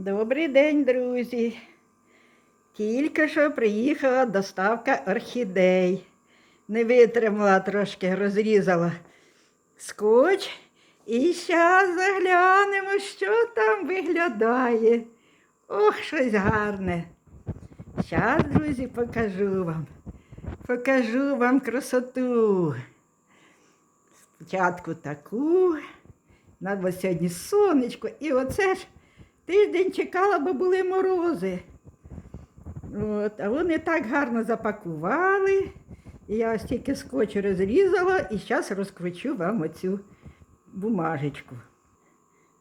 Добрий день, друзі. Тільки що приїхала доставка орхідей. Не витримала трошки, розрізала скотч. І зараз заглянемо, що там виглядає. Ох, щось гарне. Зараз, друзі, покажу вам. Покажу вам красоту. Спочатку таку. На бо сьогодні сонечко. І оце ж тиждень чекала, бо були морози. От, а вони так гарно запакували. Я ось тільки скотч розрізала і зараз розкручу вам оцю бумажечку.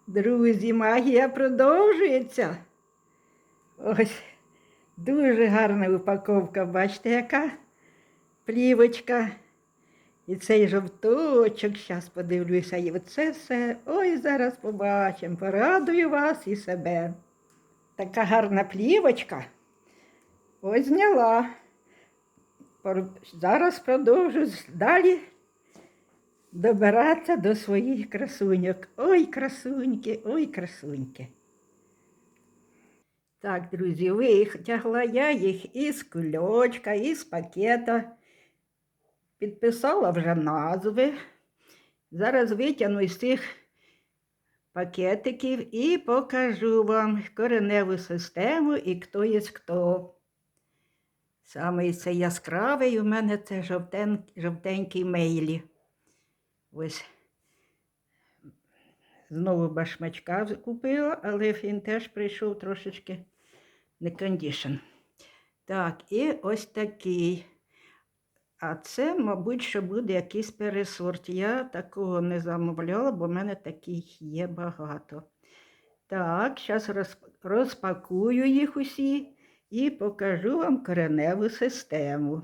Друзі, магія продовжується. Ось дуже гарна упаковка, бачите, яка плівочка. І цей жовточок, зараз подивлюся, і оце все. Ой, зараз побачимо. Порадую вас і себе. Така гарна плівочка. Ось зняла. Зараз продовжу далі добиратися до своїх красуньок. Ой, красуньки, ой, красуньки. Так, друзі, витягла я їх із кульочка, із пакета. Підписала вже назви. Зараз витягну із цих пакетиків і покажу вам кореневу систему і хто є хто. Саме цей яскравий у мене це жовтен, жовтенький мейлі. Ось знову башмачка купила, але він теж прийшов трошечки не кондішн. Так, і ось такий. А це, мабуть, що буде якийсь пересорт. Я такого не замовляла, бо в мене таких є багато. Так, зараз розпакую їх усі і покажу вам кореневу систему.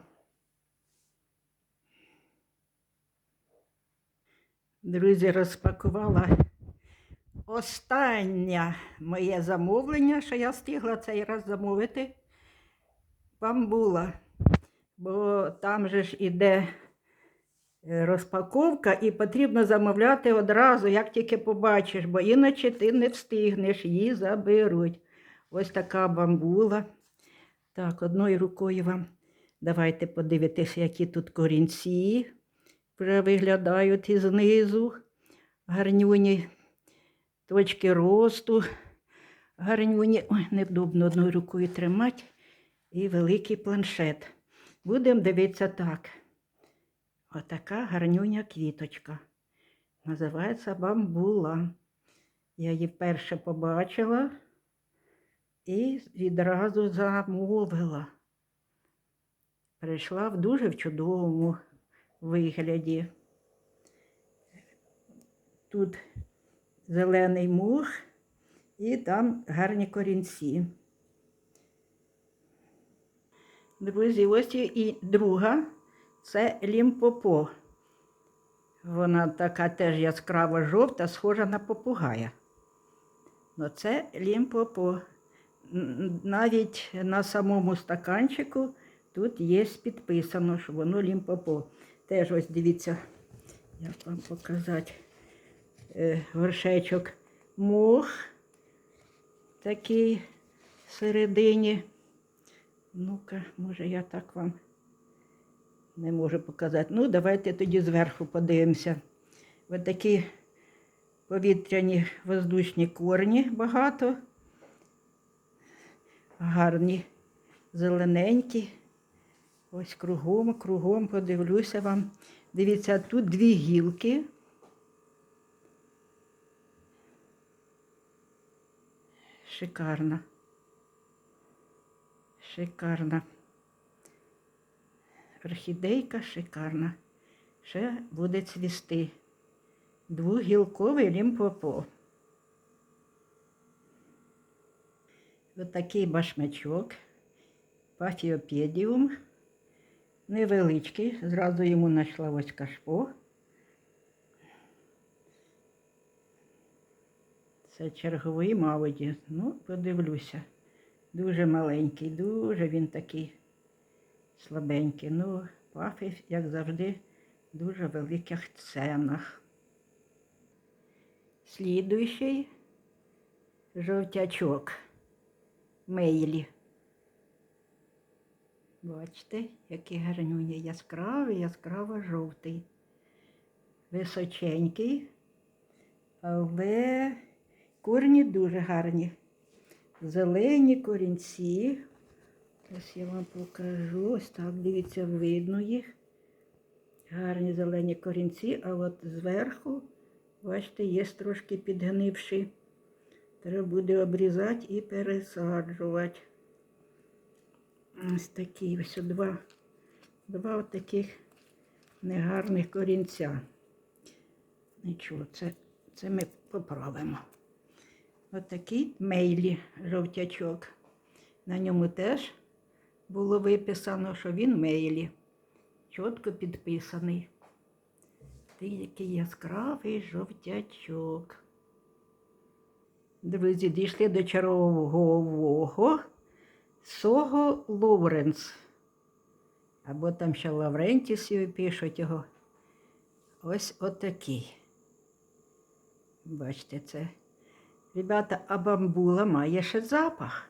Друзі, розпакувала останнє моє замовлення, що я встигла цей раз замовити. Бамбула бо там же ж іде е, розпаковка, і потрібно замовляти одразу, як тільки побачиш, бо іначе ти не встигнеш, її заберуть. Ось така бамбула. Так, одною рукою вам давайте подивитися, які тут корінці вже виглядають і знизу. Гарнюні точки росту. Гарнюні. Ой, невдобно одною рукою тримати. І великий планшет. Будемо дивитися так. Отака гарнюня квіточка. Називається бамбула. Я її вперше побачила і відразу замовила. Прийшла в дуже в чудовому вигляді. Тут зелений мох і там гарні корінці. Друзі, ось і друга це лімпопо. Вона така теж яскраво жовта, схожа на попугая. Ну, це лімпопо. Навіть на самому стаканчику тут є підписано, що воно лімпопо. Теж ось дивіться, як вам показати е, горшечок мох такий всередині. Ну-ка, може, я так вам не можу показати. Ну, давайте тоді зверху подивимося. Ось такі повітряні воздушні корні багато. Гарні, зелененькі. Ось кругом, кругом подивлюся вам. Дивіться, тут дві гілки. Шикарно. Шикарна. Орхідейка шикарна. Ще буде цвісти. Двугілковий лімпопо. Ось такий башмачок. Пафіопедіум. Невеличкий. Зразу йому знайшла ось кашпо. Це черговий, мабуть. Ну, подивлюся. Дуже маленький, дуже він такий слабенький. Ну, пафи, як завжди, в дуже великих ценах. Слідуючий жовтячок. Мейлі. Бачите, який гарнюня яскравий, яскраво жовтий. Височенький, але корні дуже гарні. Зелені корінці. Ось я вам покажу. Ось так, дивіться, видно їх. Гарні зелені корінці, а от зверху, бачите, є трошки підгнивші. Треба буде обрізати і пересаджувати. Ось такі ось два, два таких негарних корінця. Нічого, це, це ми поправимо. Ось такий мейлі жовтячок. На ньому теж було виписано, що він мейлі. Чітко підписаний. Такий який яскравий жовтячок. Друзі, дійшли до чергового Сого Лоуренс. Або там ще Лаврентісів пишуть його. Ось отакий. Бачите, це. Ребята, а бамбула має ще запах.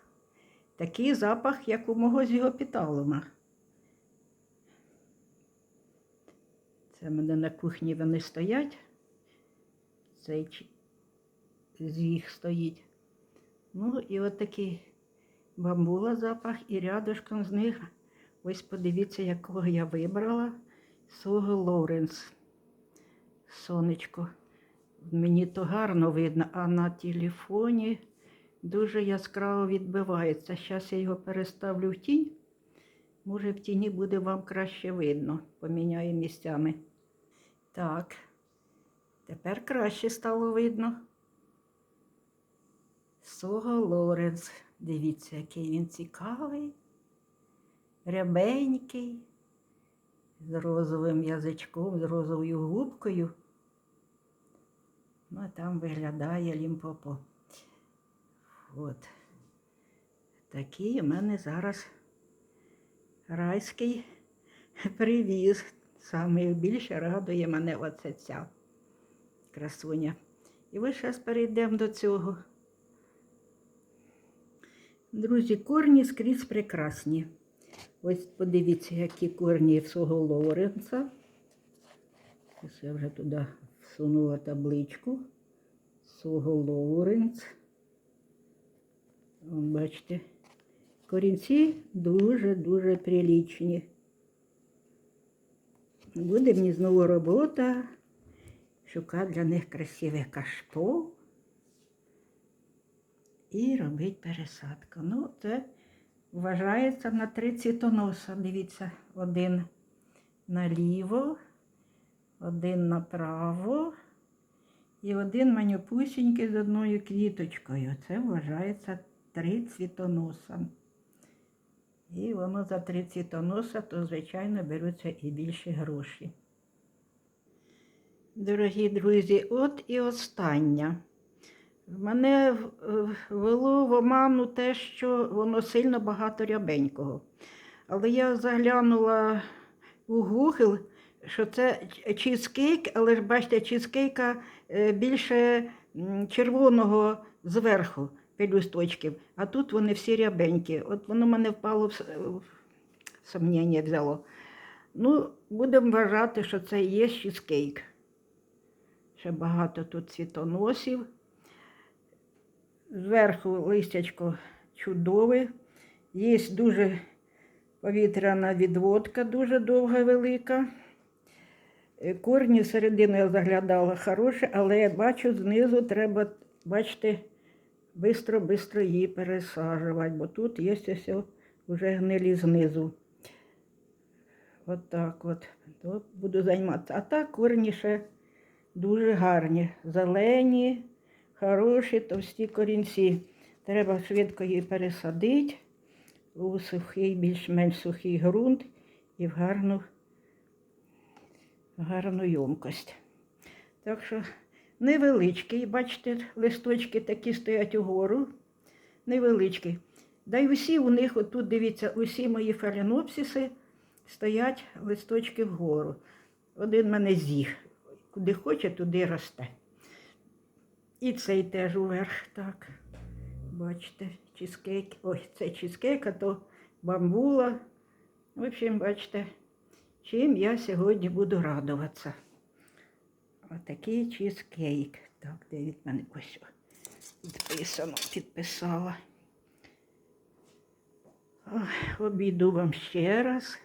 Такий запах, як у мого зігопіталома. Це в мене на кухні вони стоять. Цей з їх стоїть. Ну і от такий бамбула запах, і рядышком з них. Ось подивіться, якого я вибрала. Сого Лоуренс. Сонечко. Мені то гарно видно, а на телефоні дуже яскраво відбивається. Зараз я його переставлю в тінь. Може, в тіні буде вам краще видно. Поміняю місцями. Так, тепер краще стало видно. Сого Лоренс. Дивіться, який він цікавий, рябенький, з розовим язичком, з розовою губкою. Ну, а там виглядає лімпопо. От. Такий у мене зараз райський привіз. Саме більше радує мене оце ця красуня. І ми зараз перейдемо до цього. Друзі, корні скрізь прекрасні. Ось подивіться, які корні всього Лоренца. Ось я вже туди всунула табличку. Свого Лоуренц. Вон, бачите, корінці дуже-дуже прилічні. Буде мені знову робота. Шукати для них красиве кашпо і робити пересадку. Ну, це вважається на три цвітоноса. Дивіться, один наліво, один направо і один манюпусінький з одною квіточкою. Це вважається три цвітоноса. І воно за три цвітоноса, то, звичайно, беруться і більші гроші. Дорогі друзі, от і остання. Мене в- ввело в оману те, що воно сильно багато рябенького. Але я заглянула у Google, що це чізкейк, але ж бачите, чізкейка е, більше червоного зверху пелюсточків, а тут вони всі рябенькі. От воно мене впало в сумніння взяло. Ну, будемо вважати, що це є чізкейк. Ще багато тут цвітоносів. Зверху листячко чудове. Є дуже повітряна відводка, дуже довга, велика. Е, Корні середину я заглядала хороші, але я бачу, знизу треба, бачите, бистро-бистро її пересаджувати, бо тут є ось вже гнилі знизу. От так от. То буду займатися. А так корні ще дуже гарні, зелені, хороші, товсті корінці. Треба швидко її пересадити у сухий, більш-менш сухий ґрунт і в гарну, гарну ємкость. Так що невеличкий, бачите, листочки такі стоять угору, невеличкий. Да й усі у них, отут дивіться, усі мої фаленопсиси стоять листочки вгору. Один мене з'їх. Куди хоче, туди росте. І цей теж уверх, так. Бачите, чизкейк. Ой, це чизкейк, а то бамбула. В общем, бачите, чим я сьогодні буду радуватися. Отакий чизкейк. Так, де від мене ось підписано, підписала. Обійду вам ще раз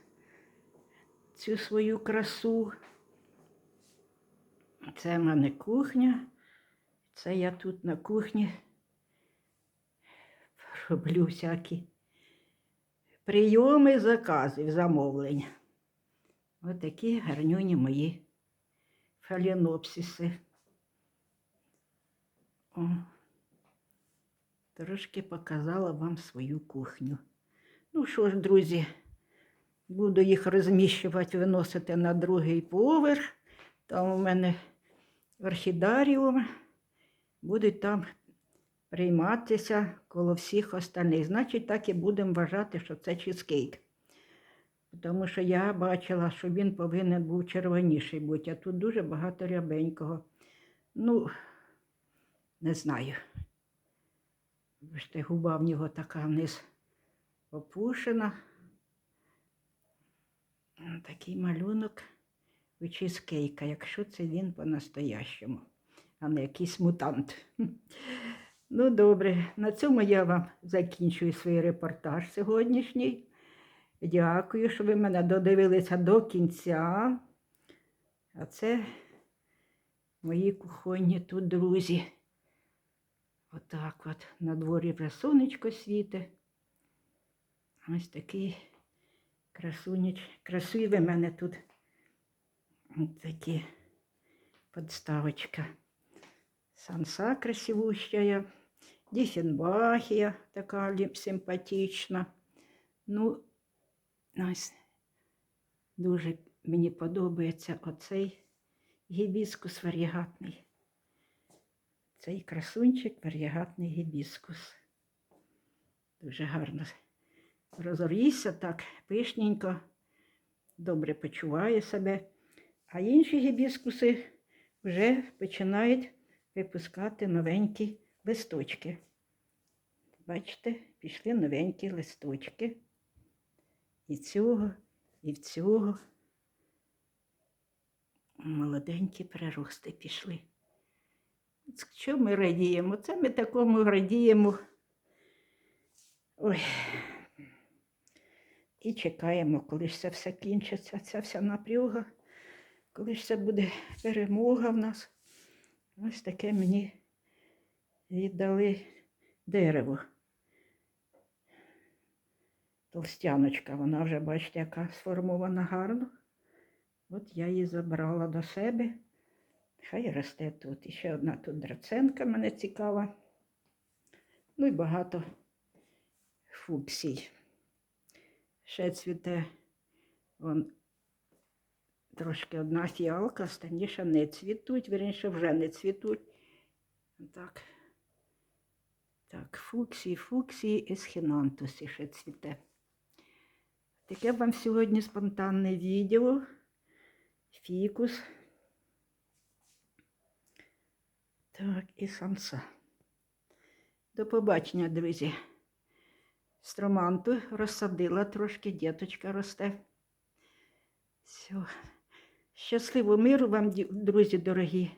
цю свою красу. Це в мене кухня. Це я тут на кухні роблю всякі прийоми заказів, замовлень. Ось такі гарнюні мої фаленопсиси. О, трошки показала вам свою кухню. Ну що ж, друзі, буду їх розміщувати, виносити на другий поверх. Там у мене орхідаріум. Будуть там прийматися коло всіх остальних. Значить, так і будемо вважати, що це чизкейк. Тому що я бачила, що він повинен був червоніший бути, а тут дуже багато рябенького. Ну, не знаю. Бачите, губа в нього така вниз опушена. Такий малюнок у чизкейка, якщо це він по-настоящому, а не якийсь мутант. Ну, добре, на цьому я вам закінчую свій репортаж сьогоднішній. Дякую, що ви мене додивилися до кінця. А це мої кухонні тут друзі. Отак от на дворі вже сонечко світе. Ось такий красуніч. Красиві в мене тут Ось такі подставочка. Санса красивущая. Діфенбахія така симпатична. Ну, ось дуже мені подобається оцей гібіскус варігатний. Цей красунчик варігатний гібіскус. Дуже гарно розорвівся так, пишненько, добре почуває себе. А інші гібіскуси вже починають випускати новенькі листочки. Бачите, пішли новенькі листочки. І цього, і в цього молоденькі прирости пішли. Що ми радіємо? Це ми такому радіємо. Ой. І чекаємо, коли ж це все кінчиться, ця вся напряга, коли ж це буде перемога в нас. Ось таке мені віддали дерево. Толстяночка, вона вже, бачите, яка сформована гарно. От я її забрала до себе. Хай росте тут. І ще одна тут драценка мене цікава. Ну і багато фуксій. Ще цвіте вон, трошки одна фіалка, останніше не цвітуть, вірніше вже не цвітуть. Так, так, фуксії, фуксії, есхінантусі ще цвіте. Таке вам сьогодні спонтанне відео. Фікус. Так, і самса. До побачення, друзі. Строманту розсадила трошки, діточка росте. Все. Щасливо миру вам, друзі дорогі.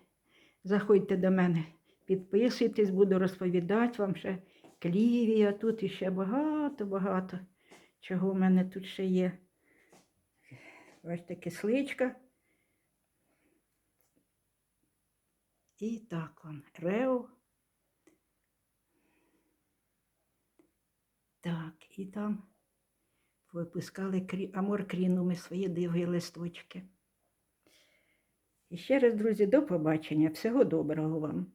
Заходьте до мене, підписуйтесь, буду розповідати вам ще клівія тут і ще багато-багато. Чого в мене тут ще є. Бачите, кисличка. І так он, рео. Так, і там випускали крі... аморкрінуми свої диви листочки. І ще раз, друзі, до побачення. Всього доброго вам.